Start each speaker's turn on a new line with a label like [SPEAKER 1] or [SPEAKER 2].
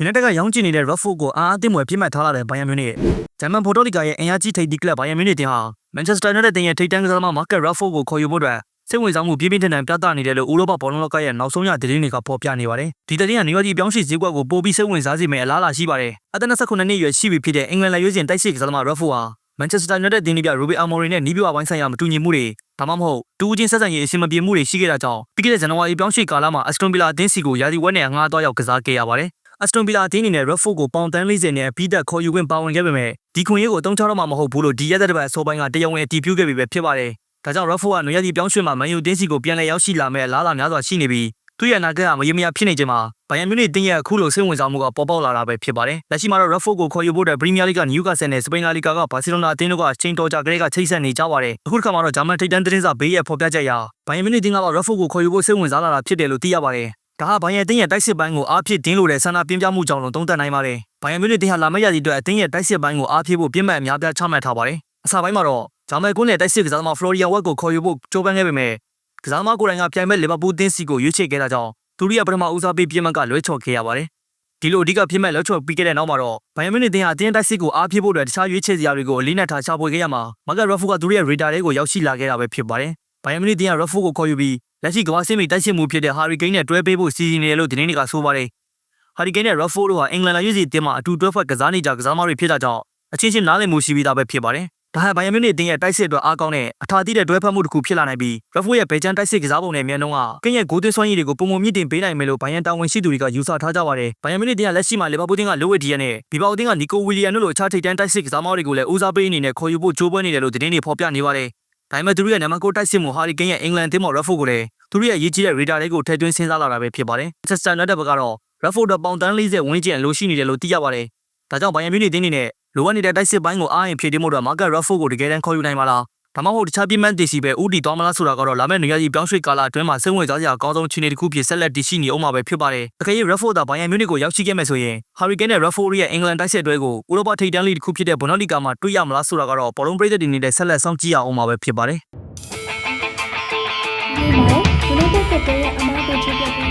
[SPEAKER 1] ယူနိုက်တက်ကရောင်းချနေတဲ့ Rafford ကိုအားအသင်းမွယ်ပြစ်မှတ်ထားလာတဲ့ဘိုင်ယန်မြူနစ်ဂျာမန်ဖိုတိုလီကာရဲ့အင်အားကြီးထိပ်သီးကလပ်ဘိုင်ယန်မြူနစ်တင်ဟာမန်ချက်စတာယူနိုက်တက်တင်ရဲ့ထိပ်တန်းကစားသမားမာကတ် Rafford ကိုခေါ်ယူဖို့အတွက်စိတ်ဝင်စားမှုပြင်းပြင်းထန်ထန်ပြသနေတယ်လို့ဥရောပဘောလုံးလောကရဲ့နောက်ဆုံးရသတင်းတွေကဖော်ပြနေပါတယ်။ဒီသတင်းကနယူးယောက်ကြီးပြောင်းရွှေ့ဈေးကွက်ကိုပိုပြီးစိတ်ဝင်စားစေမယ့်အလားအလာရှိပါတယ်။အသက်29နှစ်အရွယ်ရှိပြီဖြစ်တဲ့အင်္ဂလန်လက်ရွေးစင်တိုက်စစ်ကစားသမား Rafford ဟာမန်ချက်စတာယူနိုက်တက်တင်ပြ Ruben Amorim နဲ့နီးပြဝိုင်းဆိုင်ရာမတူညီမှုတွေဒါမှမဟုတ်တူးချင်းဆက်ဆံရေးအဆင်မပြေမှုတွေရှိခဲ့တာကြောင့်ပြီးခဲ့တဲ့ဇန်နဝါရီပြောင်းရွှေ့ကာလမှာ Aston Villa အသင်းစီကိုရာသီဝက်နဲ့ငှားသွားရောက်ကစားခဲ့ရပါတယ်။ Aston Villa အသင်းအနေနဲ့ Rafford ကိုပေါင်တန်း40နဲ့ပြီးသက်ခေါ်ယူခွင့်ပါဝင်ခဲ့ပေမဲ့ဒီခွင့်ရေးကိုအသုံးချတော့မှာမဟုတ်ဘူးလို့ဒီရက်သက်တစ်ပတ်အစောပိုင်းကတရားဝင်အတည်ပြုခဲ့ပြီပဲဖြစ်ပါတယ်။ဒါကြောင့် Rafford ကနွေရာသီပြောင်းရွှေ့မှာမန်ယူတင်းစီကိုပြန်လည်ရောက်ရှိလာမဲ့အလားအလာများစွာရှိနေပြီးသူ့ရဲ့အနာဂတ်ကမရေမရဖြစ်နေချိန်မှာဘိုင်ယန်မြူနစ်တင်းရဲ့အခုလိုစိတ်ဝင်စားမှုကပေါ်ပေါက်လာတာပဲဖြစ်ပါတယ်။လက်ရှိမှာတော့ Rafford ကိုခေါ်ယူဖို့တဲ့ Premier League က Newcastle နဲ့ Spain La Liga က Barcelona အသင်းတို့ကချိန်တော်ကြာကလေးကချိတ်ဆက်နေကြပါတယ်။အခုတစ်ခါမှာတော့ဂျာမန်ထိပ်တန်းသတင်းစာဘေးရဲ့ဖော်ပြချက်အရဘိုင်ယန်မြူနစ်တင်းက Rafford ကိုခေါ်ယူဖို့စိတ်ဝင်စားလာတာဖြစ်တယ်လို့သိရပါတယ်။ ဒါဟာဘိုင်ယန်တင်းရဲ့တိုက်စစ်ပိုင်းကိုအားဖြစ်တင်းလို့တဲ့ဆန္ဒပြင်းပြမှုကြောင့်လို့သုံးသပ်နိုင်ပါတယ်။ဘိုင်ယန်မြူနစ်တင်းဟာလာမယ့်ရာသီအတွက်အသင်းရဲ့တိုက်စစ်ပိုင်းကိုအားဖြစ်ဖို့ပြင်းမှတ်အများပြားချမှတ်ထားပါတယ်။အစပိုင်းမှာတော့ဂျာမန်ကွန်းနဲ့တိုက်စစ်ကစားသမား Florian Wirtz ကိုခေါ်ယူဖို့ကြိုးပမ်းခဲ့ပေမဲ့ကစားသမားကိုယ်တိုင်ကပြိုင်မဲ့လီဗာပူးတင်းစီကိုရွေးချယ်ခဲ့တာကြောင့်သူတို့ရဲ့ပထမဦးစားပေးပြင်းမှတ်ကလွဲချော်ခဲ့ရပါတယ်။ဒီလိုအဓိကပြင်းမှတ်လွဲချော်ပြီးခဲ့တဲ့နောက်မှာတော့ဘိုင်ယန်မြူနစ်တင်းဟာအသင်းတိုက်စစ်ကိုအားဖြစ်ဖို့အတွက်တခြားရွေးချယ်စရာတွေကိုအလေးနက်ထားရှာဖွေခဲ့ရမှာမာဂတ်ရက်ဖူကသူတို့ရဲ့ radar တွေကိုရောက်ရှိလာခဲ့တာပဲဖြစ်ပါတယ်။ဘိုင်ယန်မြူနစ်တင်းကရက်ဖူကိုခေါ်ယူပြီး လက်ရှိကမ္ဘာ့စစ်မီတိုက်စစ်မှုဖြစ်တဲ့ဟာရီကိန်းနဲ့တွဲပေးဖို့စီစဉ်နေတယ်လို့သတင်းတွေကဆိုပါတယ်။ဟာရီကိန်းနဲ့ရက်ဖူတို့ဟာအင်္ဂလန်လာရွေးစီအသင်းမှာအတူတွဲဖွဲ့ကစားနေကြကစားသမားတွေဖြစ်တာကြောင့်အချင်းချင်းနားလည်မှုရှိပြီးသားပဲဖြစ်ပါတယ်။ဒါဟာဘိုင်ယန်မြူနစ်တင်းရဲ့တိုက်စစ်အတွက်အားကောင်းတဲ့အထာတိတဲ့တွဲဖက်မှုတစ်ခုဖြစ်လာနိုင်ပြီးရက်ဖူရဲ့ဘေချန်တိုက်စစ်ကစားပုံနဲ့မြန်နှုံးကကင်းရဲ့ဂိုးသွင်းစွမ်းရည်တွေကိုပုံမှန်မြင့်တင်ပေးနိုင်မယ်လို့ဘိုင်ယန်တာဝန်ရှိသူတွေကယူဆထားကြပါတယ်။ဘိုင်ယန်မြူနစ်တင်းကလက်ရှိမှာလီဗာပူးတင်းကလိုဝစ်ဒီယန်နဲ့ဘီဘာအိုတင်းကနီကိုဝီလီယန်တို့လိုအခြားထိပ်တန်းတိုက်စစ်ကစားသမားတွေကိုလည်းဦးစားပေးအနေနဲ့ခေါ်ယူဖို့ကြိုးပမ်းနေတယ်လို့သတင်းတွေဖော်ပြနေပါတယ်။ ဒါပေမဲ့သူတို့ရဲ့နံပါတ်9တိုက်စစ်မှုဟာရီကိန်းရဲ့အင်္ဂလန်တင်းမော်ရက်ဖူကိုလည်းသူတို့ရဲ့ရည်ကြီးတဲ့ radar တွေကိုထည့်သွင်းစဉ်းစားလာတာပဲဖြစ်ပါတယ်။ Manchester United ဘက်ကတော့ Rafford ပေါင်တန်း40ဝန်းကျင်အလိုရှိနေတယ်လို့သိရပါတယ်။ဒါကြောင့်ဘိုင်ယန်မြူနစ်တင်းနေနဲ့လိုအပ်နေတဲ့တိုက်စစ်ပိုင်းကိုအားရင်ဖြည့်တင်းဖို့အတွက် Marcus Rashford ကိုတကယ်တမ်းခေါ်ယူနိုင်မှာလား ဒါမှမဟုတ်တခြားပြင်းပန်းတည်စီပဲဥတီသွားမလားဆိုတာကတော့လာမယ့်နေရာကြီးပြောင်းရွှေ့ကာလအတွင်းမှာစိတ်ဝင်စားစရာအကောင်းဆုံးအခြေအနေတစ်ခုဖြစ်ဆက်လက်တည်ရှိနေအောင်မှာပဲဖြစ်ပါတယ်။တကယ်၍ Rashford သာဘိုင်ယန်မြူနစ်ကိုရောက်ရှိခဲ့မယ်ဆိုရင် Harry Kane နဲ့ Rashford ရဲ့အင်္ဂလန်တိုက်စစ်တွဲကိုဥရောပထိပ်တန်းလိတစ်ခုဖြစ်တဲ့ Bundesliga မှာတွေ့ရမလားဆိုတာကတော့ဘောလုံးပရိသတ်တွေနေတဲ့ဆက်လက်စောင့်ကြည့်ရအောင်မှာပဲဖြစ်ပါတယ်။
[SPEAKER 2] ဒီမှာ United ကတည်းကအမားကိုချပြ